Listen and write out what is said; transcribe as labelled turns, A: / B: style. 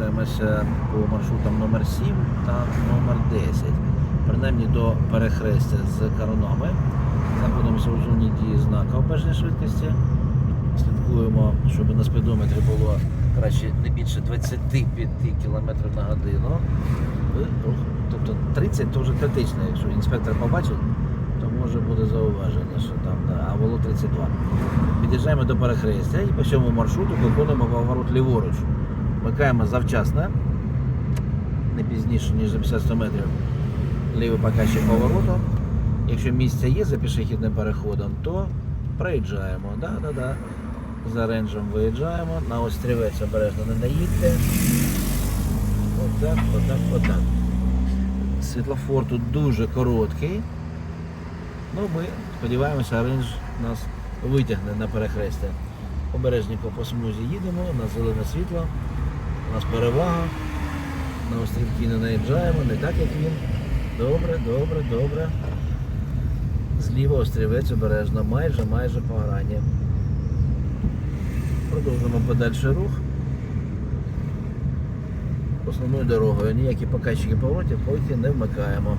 A: рухаємося по маршрутам номер 7 та номер 10. Принаймні до перехрестя з коронами. Знаходимося у зоні дії знака обмеження швидкості. Слідкуємо, щоб на спідометрі було краще не більше 25 км на годину. Тобто 30 то вже критично, якщо інспектор побачить, то може буде зауваження, що там, да, а було 32. Під'їжджаємо до перехрестя і по цьому маршруту виконуємо поворот ліворуч. Вмикаємо завчасно, не пізніше, ніж за 50 метрів лівий показчик повороту. Якщо місце є за пішохідним переходом, то проїжджаємо. Да, да, да. За ренджем виїжджаємо, на острівець обережно не наїдьте. Отак, отак, отак. Світлофор тут дуже короткий. Ну, ми сподіваємося, рейндж нас витягне на перехрестя. Обережненько по смузі їдемо, на зелене світло, у нас перевага. На острівки не наїжджаємо, не так як він. Добре, добре, добре. Зліва острівець обережно, майже, майже по грані. Продовжуємо подальший рух. Основною дорогою ніякі показчики поворотів поки не вмикаємо.